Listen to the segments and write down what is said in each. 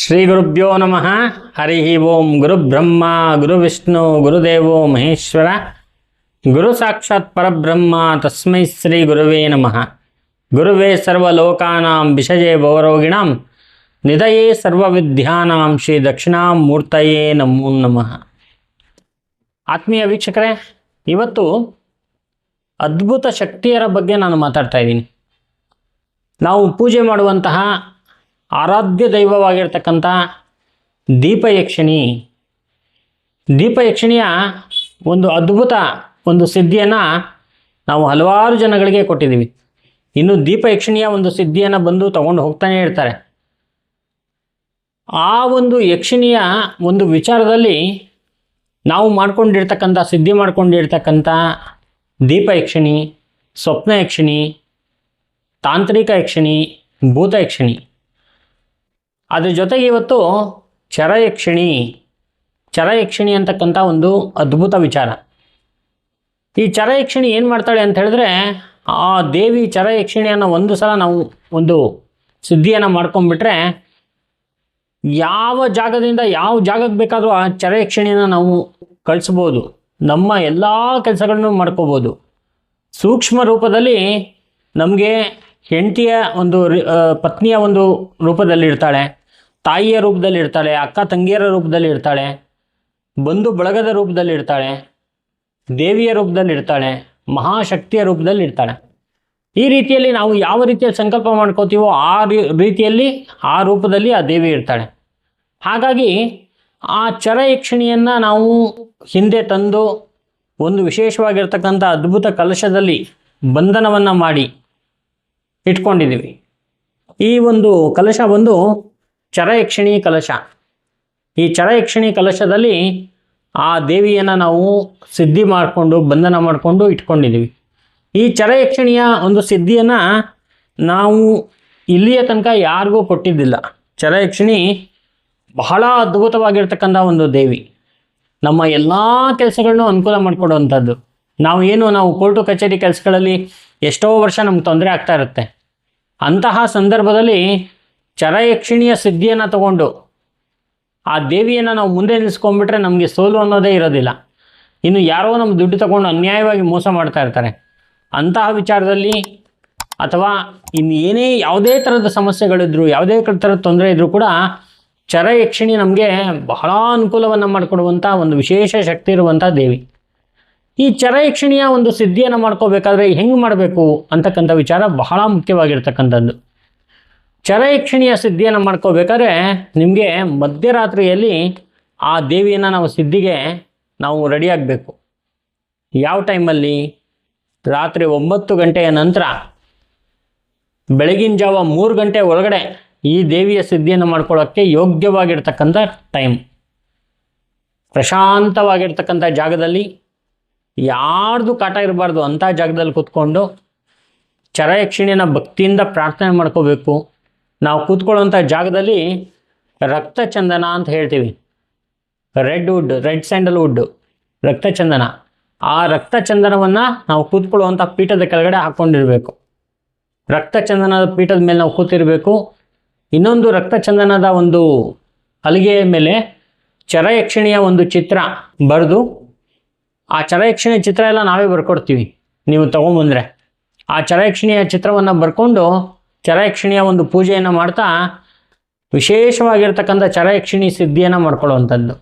ಶ್ರೀ ಗುರುಭ್ಯೋ ನಮಃ. ಹರಿ ಓಂ ಗುರು ಬ್ರಹ್ಮ, ಗುರು ವಿಷ್ಣು ಗುರುದೇವೋ ಮಹೇಶ್ವರ. ಗುರು ಸಾಕ್ಷಾತ್ ಪರಬ್ರಹ್ಮ, ತಸ್ಮೈ ಶ್ರೀ ಗುರುವೇ ನಮಃ. ಗುರುವೇ ಸರ್ವಲೋಕಾನಾಂ ವಿಷಜೇ ಭವರೋಗಿಣಾಂ. ನಿಧಯೇ ಸರ್ವವಿದ್ಯಾನಾಂ ಶ್ರೀ ದಕ್ಷಿಣಾಮೂರ್ತಯೇ ನಮೋ ನಮಃ. ಆತ್ಮೀಯ ವೀಕ್ಷಕರೇ, ಇವತ್ತು ಅದ್ಭುತ ಶಕ್ತಿಯರ ಬಗ್ಗೆ ನಾನು ಮಾತಾಡ್ತಾ ಇದ್ದೀನಿ. ನಾವು ಪೂಜೆ ಮಾಡುವಂತಹ ಆರಾಧ್ಯ ದೈವವಾಗಿರ್ತಕ್ಕಂಥ ದೀಪಯಕ್ಷಿಣಿ. ದೀಪಯಕ್ಷಿಣಿಯ ಒಂದು ಅದ್ಭುತ ಒಂದು ಸಿದ್ಧಿಯನ್ನು ನಾವು ಹಲವಾರು ಜನಗಳಿಗೆ ಕೊಟ್ಟಿದ್ದೀವಿ. ಇನ್ನು ದೀಪಯಕ್ಷಿಣಿಯ ಒಂದು ಸಿದ್ಧಿಯನ್ನು ಬಂದು ತಗೊಂಡು ಹೋಗ್ತಾನೆ ಇರ್ತಾರೆ. ಆ ಒಂದು ಯಕ್ಷಿಣಿಯ ಒಂದು ವಿಚಾರದಲ್ಲಿ ನಾವು ಮಾಡ್ಕೊಂಡಿರ್ತಕ್ಕಂಥ, ಸಿದ್ಧಿ ಮಾಡ್ಕೊಂಡಿರ್ತಕ್ಕಂಥ ದೀಪಯಕ್ಷಿಣಿ ಸ್ವಪ್ನ ಯಕ್ಷಿಣಿ ತಾಂತ್ರಿಕ ಯಕ್ಷಿಣಿ ಭೂತ ಯಕ್ಷಿಣಿ ಅದ್ರ ಜೊತೆಗೆ ಇವತ್ತು ಚರಯಕ್ಷಿಣಿ ಚರಯಕ್ಷಿಣಿ ಅಂತಕ್ಕಂಥ ಒಂದು ಅದ್ಭುತ ವಿಚಾರ. ಈ ಚರಯಕ್ಷಿಣಿ ಏನು ಮಾಡ್ತಾಳೆ ಅಂತ ಹೇಳಿದ್ರೆ, ಆ ದೇವಿ ಚರಯಕ್ಷಿಣಿಯನ್ನು ಒಂದು ಸಲ ನಾವು ಒಂದು ಸುದ್ದಿಯನ್ನು ಮಾಡ್ಕೊಂಡ್ಬಿಟ್ರೆ, ಯಾವ ಜಾಗದಿಂದ ಯಾವ ಜಾಗಕ್ಕೆ ಬೇಕಾದರೂ ಆ ಚರಯಕ್ಷಿಣಿಯನ್ನು ನಾವು ಕಳಿಸ್ಬೋದು. ನಮ್ಮ ಎಲ್ಲ ಕೆಲಸಗಳನ್ನು ಮಾಡ್ಕೋಬೋದು. ಸೂಕ್ಷ್ಮ ರೂಪದಲ್ಲಿ ನಮಗೆ ಹೆಂಡತಿಯ ಒಂದು ಪತ್ನಿಯ ಒಂದು ರೂಪದಲ್ಲಿ ಇರ್ತಾಳೆ ತಾಯಿಯ ರೂಪದಲ್ಲಿ ಇರ್ತಾಳೆ ಅಕ್ಕ ತಂಗಿಯರ ರೂಪದಲ್ಲಿ ಇರ್ತಾಳೆ ಬಂಧು ಬಳಗದ ರೂಪದಲ್ಲಿ ಇರ್ತಾಳೆ ದೇವಿಯ ರೂಪದಲ್ಲಿ ಇರ್ತಾಳೆ ಮಹಾಶಕ್ತಿಯ ರೂಪದಲ್ಲಿ ಇರ್ತಾಳೆ ಈ ರೀತಿಯಲ್ಲಿ ನಾವು ಯಾವ ರೀತಿಯಲ್ಲಿ ಸಂಕಲ್ಪ ಮಾಡ್ಕೋತೀವೋ ಆ ರೀತಿಯಲ್ಲಿ ಆ ರೂಪದಲ್ಲಿ ಆ ದೇವಿ ಇರ್ತಾಳೆ. ಹಾಗಾಗಿ ಆ ಚರಯಕ್ಷಿಣಿಯನ್ನು ನಾವು ಹಿಂದೆ ತಂದು ಒಂದು ವಿಶೇಷವಾಗಿರ್ತಕ್ಕಂಥ ಅದ್ಭುತ ಕಲಶದಲ್ಲಿ ಬಂಧನವನ್ನು ಮಾಡಿ ಇಟ್ಕೊಂಡಿದ್ದೀವಿ. ಈ ಒಂದು ಕಲಶ ಒಂದು ಚರಯಕ್ಷಿಣಿ ಕಲಶ. ಈ ಚರಯಕ್ಷಿಣಿ ಕಲಶದಲ್ಲಿ ಆ ದೇವಿಯನ್ನು ನಾವು ಸಿದ್ಧಿ ಮಾಡಿಕೊಂಡು, ಬಂಧನ ಮಾಡಿಕೊಂಡು ಇಟ್ಕೊಂಡಿದ್ದೀವಿ. ಈ ಚರಯಕ್ಷಿಣಿಯ ಒಂದು ಸಿದ್ಧಿಯನ್ನು ನಾವು ಇಲ್ಲಿಯ ತನಕ ಯಾರಿಗೂ ಕೊಟ್ಟಿದ್ದಿಲ್ಲ. ಚರಯಕ್ಷಿಣಿ ಬಹಳ ಅದ್ಭುತವಾಗಿರ್ತಕ್ಕಂಥ ಒಂದು ದೇವಿ. ನಮ್ಮ ಎಲ್ಲ ಕೆಲಸಗಳನ್ನು ಅನುಕೂಲ ಮಾಡಿಕೊಡುವಂಥದ್ದು. ನಾವು ಏನು, ನಾವು ಕೋರ್ಟು ಕಚೇರಿ ಕೆಲಸಗಳಲ್ಲಿ ಎಷ್ಟೋ ವರ್ಷ ನಮ್ಗೆ ತೊಂದರೆ ಆಗ್ತಾ ಇರುತ್ತೆ. ಅಂತಹ ಸಂದರ್ಭದಲ್ಲಿ ಚರಯಕ್ಷಿಣಿಯ ಸಿದ್ಧಿಯನ್ನು ತಗೊಂಡು ಆ ದೇವಿಯನ್ನು ನಾವು ಮುಂದೆ ನಿಲ್ಲಿಸ್ಕೊಂಡ್ಬಿಟ್ರೆ ನಮಗೆ ಸೋಲು ಅನ್ನೋದೇ ಇರೋದಿಲ್ಲ. ಇನ್ನು ಯಾರೋ ನಮ್ಮ ದುಡ್ಡು ತಗೊಂಡು ಅನ್ಯಾಯವಾಗಿ ಮೋಸ ಮಾಡ್ತಾ ಇರ್ತಾರೆ. ಅಂತಹ ವಿಚಾರದಲ್ಲಿ ಅಥವಾ ಇನ್ನು ಏನೇ ಯಾವುದೇ ಥರದ ಸಮಸ್ಯೆಗಳಿದ್ರು, ಯಾವುದೇ ಥರದ ತೊಂದರೆ ಇದ್ದರೂ ಕೂಡ ಚರಯಕ್ಷಿಣಿ ನಮಗೆ ಬಹಳ ಅನುಕೂಲವನ್ನು ಮಾಡಿಕೊಡುವಂಥ ಒಂದು ವಿಶೇಷ ಶಕ್ತಿ ಇರುವಂಥ ದೇವಿ. ಈ ಚರಯಕ್ಷಿಣಿಯ ಒಂದು ಸಿದ್ಧಿಯನ್ನು ಮಾಡ್ಕೋಬೇಕಾದ್ರೆ ಹೆಂಗೆ ಮಾಡಬೇಕು ಅಂತಕ್ಕಂಥ ವಿಚಾರ ಬಹಳ ಮುಖ್ಯವಾಗಿರ್ತಕ್ಕಂಥದ್ದು. ಚರಯಕ್ಷಿಣಿಯ ಸಿದ್ಧಿಯನ್ನು ಮಾಡ್ಕೋಬೇಕಾದ್ರೆ ನಿಮಗೆ ಮಧ್ಯರಾತ್ರಿಯಲ್ಲಿ ಆ ದೇವಿಯನ್ನು ನಾವು ಸಿದ್ಧಿಗೆ ನಾವು ರೆಡಿಯಾಗಬೇಕು ಯಾವ ಟೈಮಲ್ಲಿ? ರಾತ್ರಿ ಒಂಬತ್ತು ಗಂಟೆಯ ನಂತರ. ಬೆಳಗಿನ ಜಾವ ಮೂರು ಗಂಟೆ ಒಳಗಡೆ ಈ ದೇವಿಯ ಸಿದ್ಧಿಯನ್ನು ಮಾಡ್ಕೊಳ್ಳೋಕ್ಕೆ ಯೋಗ್ಯವಾಗಿರ್ತಕ್ಕಂಥ ಟೈಮ್. ಪ್ರಶಾಂತವಾಗಿರ್ತಕ್ಕಂಥ ಜಾಗದಲ್ಲಿ ಯಾರ್ದು ಕಾಟ ಇರಬಾರ್ದು ಅಂಥ ಜಾಗದಲ್ಲಿ ಕೂತ್ಕೊಂಡು ಚರಯಕ್ಷಿಣಿನ ಭಕ್ತಿಯಿಂದ ಪ್ರಾರ್ಥನೆ ಮಾಡ್ಕೋಬೇಕು. ನಾವು ಕೂತ್ಕೊಳ್ಳೋಂಥ ಜಾಗದಲ್ಲಿ ರಕ್ತ ಚಂದನ ಅಂತ ಹೇಳ್ತೀವಿ. Red wood red sandal wood ರಕ್ತಚಂದನ. ಆ ರಕ್ತ ಚಂದನವನ್ನು ನಾವು ಕೂತ್ಕೊಳ್ಳುವಂಥ ಪೀಠದ ಕೆಳಗಡೆ ಹಾಕ್ಕೊಂಡಿರಬೇಕು ರಕ್ತ ಚಂದನದ ಪೀಠದ ಮೇಲೆ ನಾವು ಕೂತಿರಬೇಕು. ಇನ್ನೊಂದು ರಕ್ತ ಚಂದನದ ಒಂದು ಹಲಿಗೆಯ ಮೇಲೆ ಚರಯಕ್ಷಿಣಿಯ ಒಂದು ಚಿತ್ರ ಬರೆದು ಆ ಚರಯಕ್ಷಿಣಿ ಚಿತ್ರ ಎಲ್ಲ ನಾವೇ ಬರ್ಕೊಡ್ತೀವಿ. ನೀವು ತೊಗೊಂಬಂದರೆ ಆ ಚರಯಕ್ಷಿಣಿಯ ಚಿತ್ರವನ್ನು ಬರ್ಕೊಂಡು ಚರಯಕ್ಷಿಣಿಯ ಒಂದು ಪೂಜೆಯನ್ನು ಮಾಡ್ತಾ ವಿಶೇಷವಾಗಿರ್ತಕ್ಕಂಥ ಚರಯಕ್ಷಿಣಿ ಸಿದ್ಧಿಯನ್ನು ಮಾಡ್ಕೊಳ್ಳುವಂಥದ್ದು.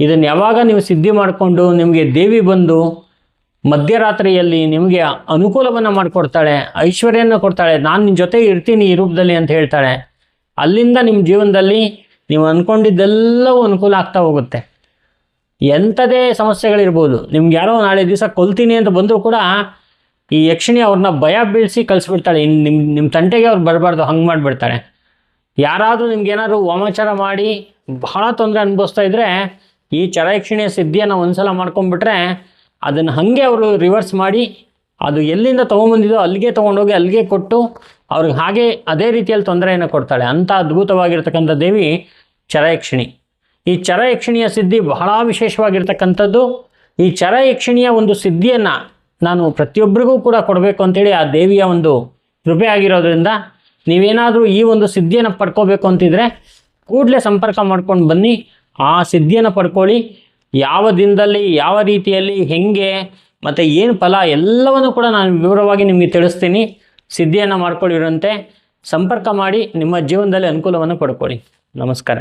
ಇದನ್ನು ಯಾವಾಗ ನೀವು ಸಿದ್ಧಿ ಮಾಡಿಕೊಂಡು ನಿಮಗೆ ದೇವಿ ಬಂದು ಮಧ್ಯರಾತ್ರಿಯಲ್ಲಿ ನಿಮಗೆ ಅನುಕೂಲವನ್ನು ಮಾಡಿಕೊಡ್ತಾಳೆ ಐಶ್ವರ್ಯನ ಕೊಡ್ತಾಳೆ, ನಾನು ನಿನ್ನ ಜೊತೆ ಇರ್ತೀನಿ ಈ ರೂಪದಲ್ಲಿ ಅಂತ ಹೇಳ್ತಾಳೆ, ಅಲ್ಲಿಂದ ನಿಮ್ಮ ಜೀವನದಲ್ಲಿ ನೀವು ಅಂದ್ಕೊಂಡಿದ್ದೆಲ್ಲವೂ ಅನುಕೂಲ ಆಗ್ತಾ ಹೋಗುತ್ತೆ. ಎಂಥದೇ ಸಮಸ್ಯೆಗಳಿರ್ಬೋದು. ನಿಮ್ಗೆ ಯಾರೋ ನಾಳೆ ದಿವಸ ಕೊಲ್ತೀನಿ ಅಂತ ಬಂದರೂ ಕೂಡ ಈ ಯಕ್ಷಿಣಿ ಅವ್ರನ್ನ ಭಯ ಬೀಳಿಸಿ ಕಳಿಸ್ಬಿಡ್ತಾಳೆ. ಇನ್ನು ನಿಮ್ಮ ನಿಮ್ಮ ತಂಟೆಗೆ ಅವ್ರು ಬರಬಾರ್ದು, ಹಂಗೆ ಮಾಡಿಬಿಡ್ತಾರೆ. ಯಾರಾದರೂ ನಿಮ್ಗೇನಾದ್ರು ವಾಮಾಚಾರ ಮಾಡಿ ಬಹಳ ತೊಂದರೆ ಅನುಭವಿಸ್ತಾ ಇದ್ದರೆ ಈ ಚರಯಕ್ಷಿಣಿಯ ಸಿದ್ಧಿಯನ್ನು ಒಂದ್ಸಲ ಮಾಡ್ಕೊಂಡ್ಬಿಟ್ರೆ ಅದನ್ನು ಹಾಗೆ ಅವರು ರಿವರ್ಸ್ ಮಾಡಿ ಅದು ಎಲ್ಲಿಂದ ತೊಗೊಂಬಂದಿದೋ ಅಲ್ಲಿಗೆ ತೊಗೊಂಡೋಗಿ ಅಲ್ಲಿಗೆ ಕೊಟ್ಟು ಅವ್ರಿಗೆ ಹಾಗೆ ಅದೇ ರೀತಿಯಲ್ಲಿ ತೊಂದರೆಯನ್ನು ಕೊಡ್ತಾಳೆ. ಅಂಥ ಅದ್ಭುತವಾಗಿರ್ತಕ್ಕಂಥ ದೇವಿ ಚರಯಕ್ಷಿಣಿ. ಈ ಚರಯಕ್ಷಿಣಿಯ ಸಿದ್ಧಿ ಬಹಳ ವಿಶೇಷವಾಗಿರ್ತಕ್ಕಂಥದ್ದು. ಈ ಚರಯಕ್ಷಿಣಿಯ ಒಂದು ಸಿದ್ಧಿಯನ್ನು ನಾನು ಪ್ರತಿಯೊಬ್ಬರಿಗೂ ಕೂಡ ಕೊಡಬೇಕು ಅಂತೇಳಿ ಆ ದೇವಿಯ ಒಂದು ಕೃಪೆ ಆಗಿರೋದ್ರಿಂದ ನೀವೇನಾದರೂ ಈ ಒಂದು ಸಿದ್ಧಿಯನ್ನು ಪಡ್ಕೋಬೇಕು ಅಂತಿದ್ರೆ ಕೂಡಲೇ ಸಂಪರ್ಕ ಮಾಡ್ಕೊಂಡು ಬನ್ನಿ. ಆ ಸಿದ್ಧಿಯನ್ನು ಪಡ್ಕೊಳ್ಳಿ. ಯಾವ ದಿನದಲ್ಲಿ, ಯಾವ ರೀತಿಯಲ್ಲಿ, ಹೆಂಗೆ, ಮತ್ತು ಏನು ಫಲ ಎಲ್ಲವನ್ನು ಕೂಡ ನಾನು ವಿವರವಾಗಿ ನಿಮಗೆ ತಿಳಿಸ್ತೀನಿ. ಸಿದ್ಧಿಯನ್ನು ಮಾಡ್ಕೊಳ್ಳಿರಂತೆ. ಸಂಪರ್ಕ ಮಾಡಿ ನಿಮ್ಮ ಜೀವನದಲ್ಲಿ ಅನುಕೂಲವನ್ನು ಪಡ್ಕೊಳ್ಳಿ. ನಮಸ್ಕಾರ.